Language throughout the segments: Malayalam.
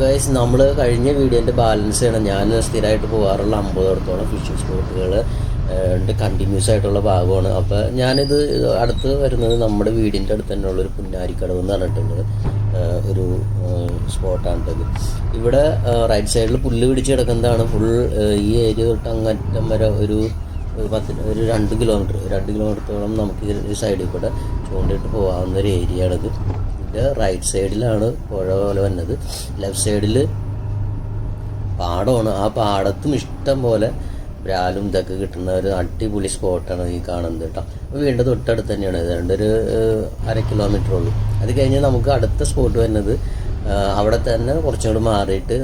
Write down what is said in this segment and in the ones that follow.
ഗൈസ് നമ്മൾ കഴിഞ്ഞ വീഡിയോന്റെ ബാലൻസ് ചെയ്യണം ഞാൻ സ്ഥിരമായിട്ട് പോകാറുള്ള അമ്പതോടത്തോളം ഫിഷിംഗ് സ്പോട്ടുകൾ ഉണ്ട്. കണ്ടിന്യൂസ് ആയിട്ടുള്ള ഭാഗമാണ്. അപ്പോൾ ഞാനിത് അടുത്ത് വരുന്നത് നമ്മുടെ വീടിന്റെ അടുത്ത് തന്നെയുള്ള ഒരു പുന്നാരിക്കടവ് എന്ന് പറഞ്ഞിട്ടുള്ളത് ഏഹ് ഒരു ഇത് ഇവിടെ റൈറ്റ് സൈഡിൽ പുല്ല് പിടിച്ച് കിടക്കുന്നതാണ്. ഫുൾ ഈ ഏരിയ തൊട്ട് അങ്ങറ്റം വരെ ഒരു ഒരു പത്ത് ഒരു രണ്ട് കിലോമീറ്റർ രണ്ട് കിലോമീറ്ററോളം നമുക്ക് ഈ സൈഡിൽ കൂടെ ചൂണ്ടിട്ട് പോകാവുന്ന ഒരു ഏരിയ ഇതിന്റെ റൈറ്റ് സൈഡിലാണ് പുഴ പോലെ വന്നത്. ലെഫ്റ്റ് സൈഡിൽ പാടമാണ്. ആ പാടത്തും ഇഷ്ടം പോലെ ബ്രാലും ഇതൊക്കെ കിട്ടുന്ന ഒരു അടിപൊളി സ്പോട്ടാണ് ഈ കാണുന്നത് കേട്ടോ. അപ്പോൾ വീണ്ടും തൊട്ടടുത്ത് തന്നെയാണ്. ഏതാണ്ട് ഒരു അര കിലോമീറ്റർ ഉള്ളൂ. അത് കഴിഞ്ഞ് നമുക്ക് അടുത്ത സ്പോട്ട് വരുന്നത് അവിടെ തന്നെ കുറച്ചും കൂടി മാറിയിട്ട്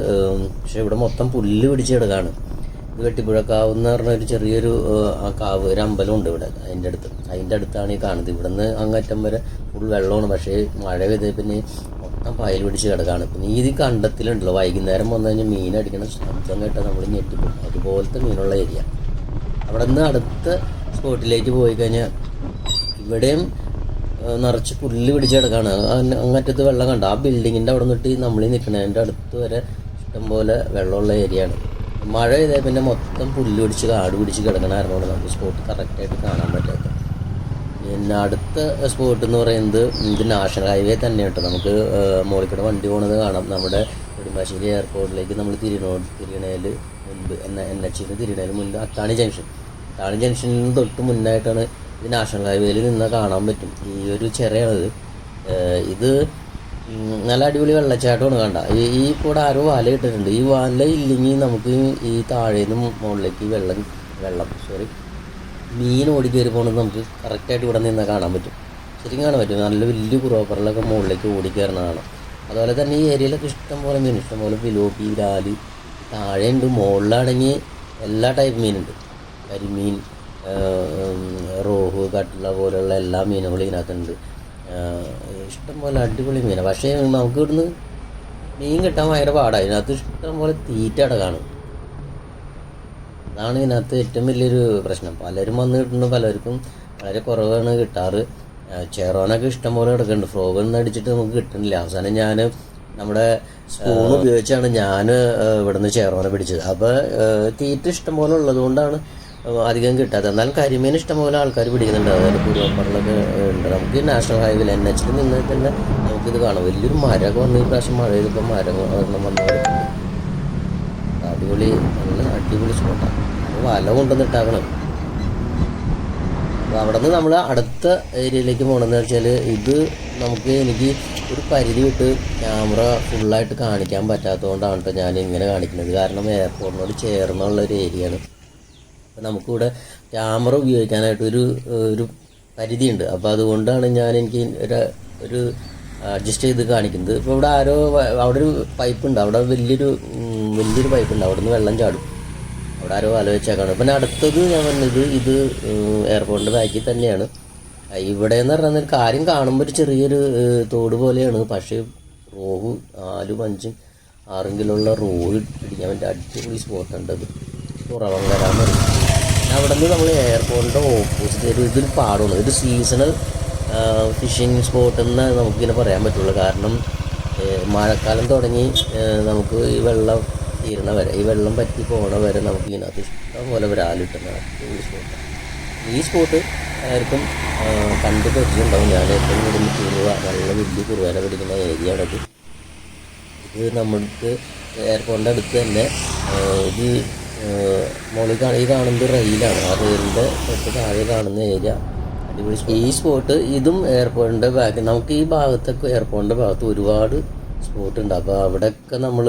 പക്ഷേ ഇവിടെ മൊത്തം പുല്ല് പിടിച്ച് കിടക്കാണ്. ഇത് വെട്ടിപ്പുഴക്കാവ് പറഞ്ഞ ഒരു ചെറിയൊരു കാവ് ഒരു അമ്പലമുണ്ട് ഇവിടെ അതിന്റെ അടുത്ത്. അതിന്റെ അടുത്താണ് ഈ കാണുന്നത്. ഇവിടുന്ന് അങ്ങറ്റം വരെ ഫുൾ വെള്ളമാണ്. പക്ഷേ മഴ പെയ്ത പിന്നെ മൊത്തം പായൽ പിടിച്ച് കിടക്കാണ്. പിന്നെ ഈ കണ്ടത്തിലുണ്ടല്ലോ. വൈകുന്നേരം വന്നു കഴിഞ്ഞാൽ മീൻ അടിക്കണ ശബ്ദം കേട്ടാൽ നമ്മൾ ഞെട്ടിപ്പോകും അതുപോലത്തെ മീനുള്ള ഏരിയ. അവിടെ നിന്ന് അടുത്ത സ്പോട്ടിലേക്ക് പോയി കഴിഞ്ഞാൽ ഇവിടെയും നിറച്ച് പുല്ല് പിടിച്ച് കിടക്കാണ്. അങ്ങ- അങ്ങറ്റത്ത് വെള്ളം കണ്ട? ആ ബിൽഡിങ്ങിന്റെ അവിടെ നിന്നിട്ട് നമ്മൾ നിൽക്കണതിന്റെ അടുത്ത് വരെ ഇഷ്ടംപോലെ വെള്ളമുള്ള ഏരിയ ആണ്. മഴ ചെയ്താൽ പിന്നെ മൊത്തം പുല്ല് പിടിച്ച് കാട് പിടിച്ച് കിടക്കണ നമുക്ക് സ്പോട്ട് കറക്റ്റായിട്ട് കാണാൻ പറ്റാത്ത. പിന്നെ അടുത്ത സ്പോട്ട് എന്ന് പറയുന്നത് ഇത് നാഷണൽ ഹൈവേ തന്നെ കേട്ടോ. നമുക്ക് മോളിക്കൂടെ വണ്ടി പോണത് കാണാം. നമ്മുടെ നെടുമ്പാശ്ശേരി എയർപോർട്ടിലേക്ക് നമ്മൾ തിരിയണോ തിരിയണേൽ മുൻപ് എൻ എൻ എച്ചിന് തിരിയണേൽ മുൻപ് അത്താണി ജംഗ്ഷൻ അത്താണി ജംഗ്ഷനിൽ നിന്ന് തൊട്ട് മുന്നായിട്ടാണ് ഇത് നാഷണൽ ഹൈവേയിൽ നിന്ന് കാണാൻ പറ്റും. ഈ ഒരു ചെറിയത് ഇത് നല്ല അടിപൊളി വെള്ളച്ചാട്ടമാണ് കണ്ട. ഈ ഈ കൂടെ ആരോ വല ഇട്ടിട്ടുണ്ട്. ഈ വല ഇല്ലെങ്കിൽ നമുക്ക് ഈ താഴേന്ന് മുകളിലേക്ക് വെള്ളം വെള്ളം സോറി മീൻ ഓടി കയറി പോകുന്നത് നമുക്ക് കറക്റ്റായിട്ട് ഇവിടെ നിന്ന് കാണാൻ പറ്റും. ശരിക്കും കാണാൻ പറ്റും. നല്ല വലിയ കുറോപ്പറിലൊക്കെ മുകളിലേക്ക് ഓടി കയറുന്നതാണ്. അതുപോലെ തന്നെ ഈ ഏരിയയിലൊക്കെ ഇഷ്ടം പോലെ മീൻ ഇഷ്ടം പോലെ പിലോപ്പി ലാൽ താഴെയുണ്ട് മുകളിലാണെങ്കിൽ എല്ലാ ടൈപ്പ് മീനുണ്ട്. കരിമീൻ റോഹു കട്ട്ള പോലെയുള്ള എല്ലാ മീനുകളും ഇതിനകത്തുണ്ട്. ആഹ് ഇഷ്ടം പോലെ അടിപൊളി മീനാണ് പക്ഷേ നമുക്ക് ഇവിടുന്ന് മീൻ കിട്ടാൻ ഭയങ്കര പാടാണ് ഇതിനകത്ത് ഇഷ്ടം പോലെ തീറ്റ കാണും. അതാണ് ഇതിനകത്ത് ഏറ്റവും വലിയൊരു പ്രശ്നം. പലരും വന്ന് കിട്ടുന്നു. പലർക്കും വളരെ കുറവാണ് കിട്ടാറ്. ചെറോനൊക്കെ ഇഷ്ടം പോലെ കിടക്കുന്നുണ്ട്. ഫ്രോഗ് ഒന്നും അടിച്ചിട്ട് നമുക്ക് കിട്ടുന്നില്ല. അവസാനം ഞാൻ നമ്മുടെ സ്പൂൺ ഉപയോഗിച്ചാണ് ഞാൻ ഇവിടുന്ന് ചെറോനെ പിടിച്ചത്. അപ്പോൾ തീറ്റ ഇഷ്ടം പോലെ ഉള്ളതുകൊണ്ടാണ് അധികം കിട്ടാത്ത. എന്നാലും കരിമീൻ ഇഷ്ടം പോലെ ആൾക്കാർ പിടിക്കുന്നുണ്ട്. അതായത് കുരുവപ്പറിലൊക്കെ ഉണ്ട്. നമുക്ക് നാഷണൽ ഹൈവേയിൽ എൻ എച്ചിൽ നിന്ന് തന്നെ നമുക്കിത് കാണാം. വലിയൊരു മരമൊക്കെ വന്ന് ഈ പ്രാവശ്യം മഴ ചെയ്തപ്പോൾ മരം ഒരെണ്ണം വന്ന് അടിപൊളി നല്ല അടിപൊളി സ്പോട്ടാണ് വല കൊണ്ടുവന്നിട്ടാകണം അപ്പോൾ അവിടെ നിന്ന് നമ്മൾ അടുത്ത ഏരിയയിലേക്ക് പോകണമെന്ന് വെച്ചാൽ ഇത് നമുക്ക് എനിക്ക് ഒരു പരിധി വിട്ട് ക്യാമറ ഫുള്ളായിട്ട് കാണിക്കാൻ പറ്റാത്തതുകൊണ്ടാണ് കേട്ടോ ഞാൻ ഇങ്ങനെ കാണിക്കുന്നത് കാരണം എയർപോർട്ടിനോട് ചേർന്നുള്ള ഒരു ഏരിയയാണ് അപ്പോൾ നമുക്കിവിടെ ക്യാമറ ഉപയോഗിക്കാനായിട്ട് ഒരു ഒരു പരിധിയുണ്ട്. അപ്പോൾ അതുകൊണ്ടാണ് ഞാൻ എനിക്ക് ഒരു ഒരു അഡ്ജസ്റ്റ് ചെയ്ത് കാണിക്കുന്നത്. ഇപ്പോൾ ഇവിടെ ആരോ അവിടെ ഒരു പൈപ്പ് ഉണ്ട്. അവിടെ വലിയൊരു വലിയൊരു പൈപ്പ് ഉണ്ട്. അവിടെ നിന്ന് വെള്ളം ചാടും. അവിടെ ആരോ ആലോചിച്ചേക്കാണ് പിന്നെ അടുത്തത് ഞാൻ വന്നത് ഇത് എയർപോർട്ടിന്റെ ബാക്കിൽ തന്നെയാണ്. ഇവിടെ എന്ന് പറഞ്ഞാൽ കാര്യം കാണുമ്പോൾ ഒരു ചെറിയൊരു തോട് പോലെയാണ്. പക്ഷേ റോഹു നാലും അഞ്ചും ആറും കിലോ ഉള്ള റോഹു പിടിക്കാൻ വേണ്ടി അടിച്ചുപൊളി സ്പോട്ടുണ്ട് അത് പറയും. അവിടെ നിന്ന് നമ്മൾ എയർപോർട്ടിന്റെ ഓപ്പോസിറ്റ് ഒരു ഇതിൽ പാടുള്ളൂ. ഒരു സീസണൽ ഫിഷിംഗ് സ്പോട്ട് എന്ന് നമുക്കിങ്ങനെ പറയാൻ പറ്റുള്ളൂ. കാരണം മഴക്കാലം തുടങ്ങി നമുക്ക് ഈ വെള്ളം തീരണ വരെ ഈ വെള്ളം പറ്റി പോണ വരെ നമുക്ക് ഇതിനകത്ത് ഇഷ്ടം പോലെ വരാലിട്ടുന്ന ഈ സ്പോട്ട് ഈ സ്പോട്ട് ആർക്കും കണ്ട് പരിചയമുണ്ടാവും. ഞാൻ ഏറ്റവും കൂടുതൽ കുറുവ നല്ല വലിയ കുറുവേന പിടിക്കുന്ന ഏരിയ ആണത്. ഇത് നമ്മൾക്ക് എയർപോർട്ടിന്റെ അടുത്ത് തന്നെ ഇത് മുകളിൽ ഈ കാണുന്നത് റെയിലാണ്. ആ റെയിലിന്റെ തൊട്ട് താഴെ കാണുന്ന ഏരിയ. അടിപൊളി. ഈ സ്പോട്ട് ഇതും എയർപോർട്ടിന്റെ ബാക്ക് നമുക്ക് ഈ ഭാഗത്തൊക്കെ എയർപോർട്ടിന്റെ ഭാഗത്ത് ഒരുപാട് സ്പോട്ട് ഉണ്ട്. അപ്പോൾ അവിടെയൊക്കെ നമ്മൾ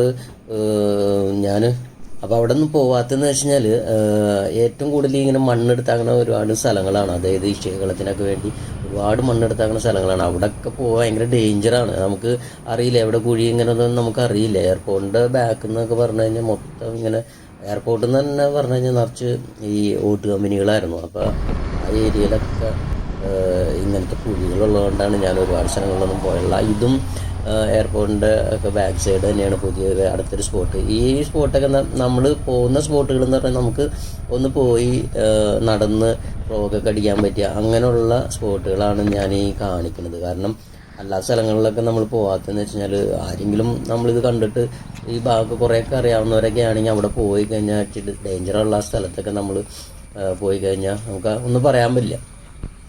ഞാൻ അപ്പോൾ അവിടെ ഒന്നും പോവാത്തെന്ന് വെച്ച് കഴിഞ്ഞാൽ ഏറ്റവും കൂടുതൽ ഇങ്ങനെ മണ്ണെടുത്താക്കുന്ന ഒരുപാട് സ്ഥലങ്ങളാണ്. അതായത് ഈ ശേഖരത്തിനൊക്കെ വേണ്ടി ഒരുപാട് മണ്ണെടുത്താകുന്ന സ്ഥലങ്ങളാണ്. അവിടെയൊക്കെ പോകാൻ ഭയങ്കര ഡേഞ്ചറാണ് നമുക്ക് അറിയില്ല. എവിടെ കുഴി ഇങ്ങനെ ഒന്നും നമുക്ക് അറിയില്ല എയർപോർട്ടിന്റെ ബാക്ക് എന്നൊക്കെ പറഞ്ഞു കഴിഞ്ഞാൽ മൊത്തം ഇങ്ങനെ എയർപോർട്ടിൽ നിന്ന് തന്നെ പറഞ്ഞു കഴിഞ്ഞാൽ നിറച്ച് ഈ ഓട്ട് കമ്പനികളായിരുന്നു. അപ്പോൾ ആ ഏരിയയിലൊക്കെ ഇങ്ങനത്തെ കുഴികളുള്ളതുകൊണ്ടാണ് ഞാൻ ഒരുപാട് സ്ഥലങ്ങളിലൊന്നും പോയുള്ള ഇതും എയർപോർട്ടിന്റെ ഒക്കെ ബാക്ക് സൈഡ് തന്നെയാണ് പുതിയ അടുത്തൊരു സ്പോട്ട് ഈ സ്പോട്ടൊക്കെ നമ്മൾ പോകുന്ന സ്പോട്ടുകൾ എന്ന് പറഞ്ഞാൽ നമുക്ക് ഒന്ന് പോയി നടന്ന് ഫ്രോഗൊക്കെ അടിക്കാൻ പറ്റിയ അങ്ങനെയുള്ള സ്പോട്ടുകളാണ് ഞാൻ ഈ കാണിക്കുന്നത്. കാരണം അല്ലാത്ത സ്ഥലങ്ങളിലൊക്കെ നമ്മൾ പോകാത്തതെന്ന് വെച്ച് കഴിഞ്ഞാൽ ആരെങ്കിലും നമ്മളിത് കണ്ടിട്ട് ഈ ഭാഗമൊക്കെ കുറേയൊക്കെ അറിയാവുന്നവരൊക്കെ ആണെങ്കിൽ അവിടെ പോയി കഴിഞ്ഞാൽ ഡേഞ്ചറുള്ള സ്ഥലത്തൊക്കെ നമ്മൾ പോയി കഴിഞ്ഞാൽ നമുക്ക് ഒന്നും പറയാൻ പറ്റില്ല.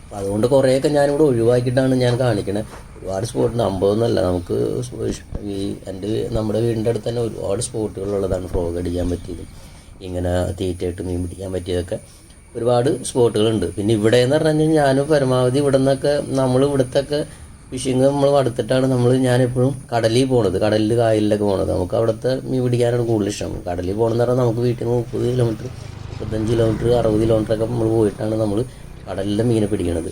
അപ്പോൾ അതുകൊണ്ട് കുറേയൊക്കെ ഞാനിവിടെ ഒഴിവാക്കിയിട്ടാണ് ഞാൻ കാണിക്കണത് ഒരുപാട് സ്പോട്ടുണ്ട് അമ്പതൊന്നുമല്ല നമുക്ക് ഈ എന്റെ നമ്മുടെ വീടിന്റെ അടുത്ത് തന്നെ ഒരുപാട് സ്പോട്ടുകളുള്ളതാണ് ഫ്രോഗ് അടിക്കാൻ പറ്റിയതും. ഇങ്ങനെ തീറ്റയിട്ട് മീൻ പിടിക്കാൻ പറ്റിയതൊക്കെ ഒരുപാട് സ്പോട്ടുകളുണ്ട് പിന്നെ ഇവിടെ എന്ന് പറഞ്ഞു കഴിഞ്ഞാൽ ഞാനും പരമാവധി ഇവിടെ നിന്നൊക്കെ നമ്മൾ ഇവിടുത്തൊക്കെ ഫിഷിങ് നമ്മൾ അടുത്തിട്ടാണ് നമ്മൾ ഞാനെപ്പോഴും കടലിൽ പോണത്. കടലിൽ കായലിലൊക്കെ പോണത്. നമുക്ക് അവിടുത്തെ മീൻ പിടിക്കാനാണ് കൂടുതൽ ഇഷ്ടം. കടലിൽ പോകണമെന്ന് പറഞ്ഞാൽ നമുക്ക് വീട്ടിൽ നിന്ന് മുപ്പത് കിലോമീറ്റർ മുപ്പത്തഞ്ച് കിലോമീറ്റർ അറുപത് കിലോമീറ്റർ ഒക്കെ നമ്മൾ പോയിട്ടാണ് നമ്മൾ കടലിലെ മീനെ പിടിക്കണത്.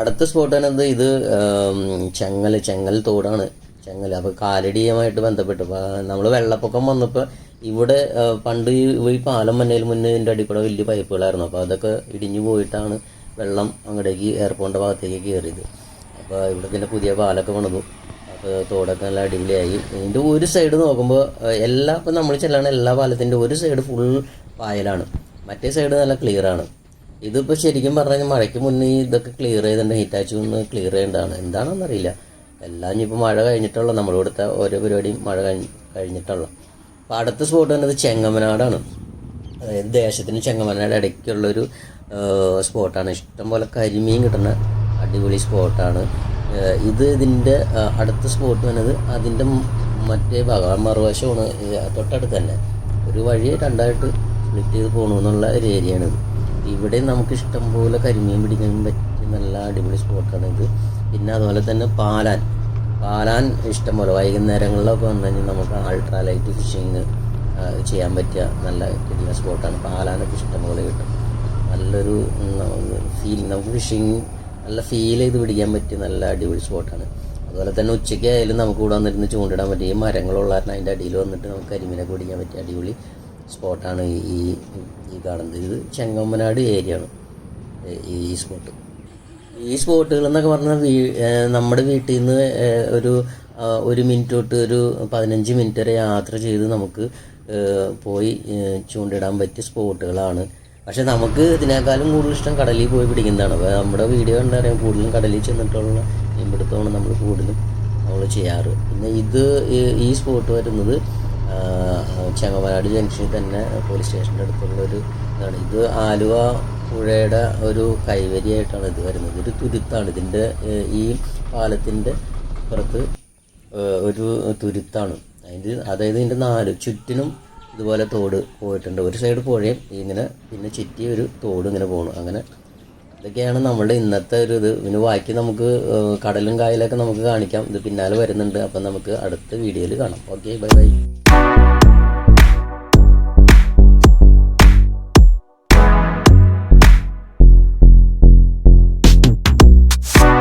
അടുത്ത സ്പോട്ട് തന്നെ ഇത് ചെങ്ങൽ ചെങ്ങൽ തോടാണ്. ചെങ്ങൽ. അപ്പോൾ കാലടിയുമായിട്ട് ബന്ധപ്പെട്ട്. നമ്മൾ വെള്ളപ്പൊക്കം വന്നപ്പോൾ ഇവിടെ പണ്ട് ഈ പാലം മഞ്ഞയിൽ മുന്നേ ഇതിന്റെ അടിയിൽ കൂടെ വലിയ പൈപ്പുകളായിരുന്നു. അപ്പോൾ അതൊക്കെ ഇടിഞ്ഞു പോയിട്ടാണ് വെള്ളം അങ്ങോട്ടേക്ക് എയർപോർട്ടിന്റെ ഭാഗത്തേക്ക് കയറിയത് അപ്പോൾ ഇവിടെ പിന്നെ പുതിയ പാലൊക്കെ പണിതു. അപ്പോൾ തോടൊക്കെ നല്ല അടിപൊളിയായി. ഇതിന്റെ ഒരു സൈഡ് നോക്കുമ്പോൾ എല്ലാ ഇപ്പം നമ്മൾ ചെല്ലാണ് എല്ലാ പാലത്തിന്റെ ഒരു സൈഡ് ഫുൾ പായലാണ്. മറ്റേ സൈഡ് നല്ല ക്ലിയറാണ് ഇതിപ്പോൾ ശരിക്കും പറഞ്ഞാൽ മഴയ്ക്ക് മുന്നേ ഇതൊക്കെ ക്ലിയർ ചെയ്തിട്ടുണ്ട്. ഹിറ്റാച്ചു ഒന്ന് ക്ലിയർ ചെയ്യേണ്ടതാണ്. എന്താണെന്നറിയില്ല എല്ലാം ഇനിയിപ്പോൾ മഴ കഴിഞ്ഞിട്ടുള്ള നമ്മളിവിടുത്തെ ഓരോ പരിപാടിയും മഴ കഴിഞ്ഞ് കഴിഞ്ഞിട്ടുള്ള. അപ്പോൾ അടുത്ത സ്പോട്ട് വന്നത് ചെങ്ങമനാടാണ്. അതായത് ദേശത്തിന് ചെങ്ങമനാട് ഇടയ്ക്കുള്ളൊരു സ്പോട്ടാണ് ഇഷ്ടംപോലെ കരിമീൻ കിട്ടുന്ന അടിപൊളി സ്പോട്ടാണ്. ഇത് ഇതിന്റെ അടുത്ത സ്പോട്ട് വന്നത് അതിന്റെ മറ്റേ ഭാഗം ആ മറുവശമാണ് തൊട്ടടുത്ത് തന്നെ ഒരു വഴി രണ്ടായിട്ട് സ്പ്ലിറ്റ് ചെയ്ത് പോകണമെന്നുള്ള ഒരു ഏരിയയാണിത് ഇവിടെ നമുക്ക് ഇഷ്ടം പോലെ കരിമീൻ പിടിക്കാൻ പറ്റിയ നല്ല അടിപൊളി സ്പോട്ടാണ് ഇത്. പിന്നെ അതുപോലെ തന്നെ പാലാൻ. പാലാൻ ഇഷ്ടംപോലെ വൈകുന്നേരങ്ങളിലൊക്കെ വന്നു കഴിഞ്ഞാൽ നമുക്ക് അൾട്രാ ലൈറ്റ് ഫിഷിങ് ചെയ്യാൻ പറ്റിയ നല്ല കിടിയ സ്പോട്ടാണ്. പാലാനൊക്കെ ഇഷ്ടംപോലെ കിട്ടും. നല്ലൊരു ഫീൽ. നമുക്ക് ഫിഷിങ് നല്ല ഫീൽ ചെയ്ത് പിടിക്കാൻ പറ്റിയ നല്ല അടിപൊളി സ്പോട്ടാണ് അതുപോലെ തന്നെ ഉച്ചയ്ക്ക് ആയാലും നമുക്ക് ഇവിടെ വന്നിരുന്ന് ചൂണ്ടിടാൻ പറ്റിയ ഈ മരങ്ങളുള്ള കാരണം അതിന്റെ അടിയിൽ വന്നിട്ട് നമുക്ക് കരിമീനൊക്കെ പിടിക്കാൻ പറ്റിയ അടിപൊളി സ്പോട്ടാണ് ഈ ഈ- കാണുന്നത്. ഇത് ചെങ്ങമ്മനാട് ഏരിയ ആണ് ഈ സ്പോട്ട് ഈ സ്പോട്ടുകൾ എന്നൊക്കെ പറഞ്ഞാൽ നമ്മുടെ വീട്ടിൽ നിന്ന് ഒരു ഒരു മിനിറ്റ് തൊട്ട് ഒരു പതിനഞ്ച് മിനിറ്റ് വരെ യാത്ര ചെയ്ത് നമുക്ക് പോയി ചൂണ്ടിടാൻ പറ്റിയ സ്പോട്ടുകളാണ് പക്ഷെ നമുക്ക് ഇതിനേക്കാളും കൂടുതൽ ഇഷ്ടം കടലിൽ പോയി പിടിക്കുന്നതാണ്. അപ്പോൾ നമ്മുടെ വീഡിയോ കണ്ടറിയാം കൂടുതലും കടലിൽ ചെന്നിട്ടുള്ള മീൻപിടുത്തമാണ് നമ്മൾ കൂടുതലും നമ്മൾ ചെയ്യാറ്. പിന്നെ ഇത് ഈ- സ്പോട്ട് വരുന്നത് ആ, ചെങ്ങമനാട് ജംഗ്ഷനിൽ തന്നെ പോലീസ് സ്റ്റേഷന്റെ അടുത്തുള്ള ഒരു ഇതാണ്. ഇത് ആലുവ പുഴയുടെ ഒരു കൈവരിയായിട്ടാണ് ഇത് വരുന്നത്. ഒരു തുരുത്താണ്. ഇതിന്റെ ഈ പാലത്തിന്റെ പുറത്ത് ഒരു തുരുത്താണ്. അതിന്റെ അതായത് ഇതിന്റെ നാല് ചുറ്റിനും ഇതുപോലെ തോട് പോയിട്ടുണ്ട്. ഒരു സൈഡ് പുഴയും ഇങ്ങനെ പിന്നെ ചുറ്റി ഒരു തോട് ഇങ്ങനെ പോകണം അങ്ങനെ ഇതൊക്കെയാണ് നമ്മുടെ ഇന്നത്തെ ഒരു ഇത്. പിന്നെ ബാക്കി നമുക്ക് കടലും കായലൊക്കെ നമുക്ക് കാണിക്കാം. ഇത് പിന്നാലെ വരുന്നുണ്ട്. അപ്പം നമുക്ക് അടുത്ത വീഡിയോയിൽ കാണാം. Okay bye bye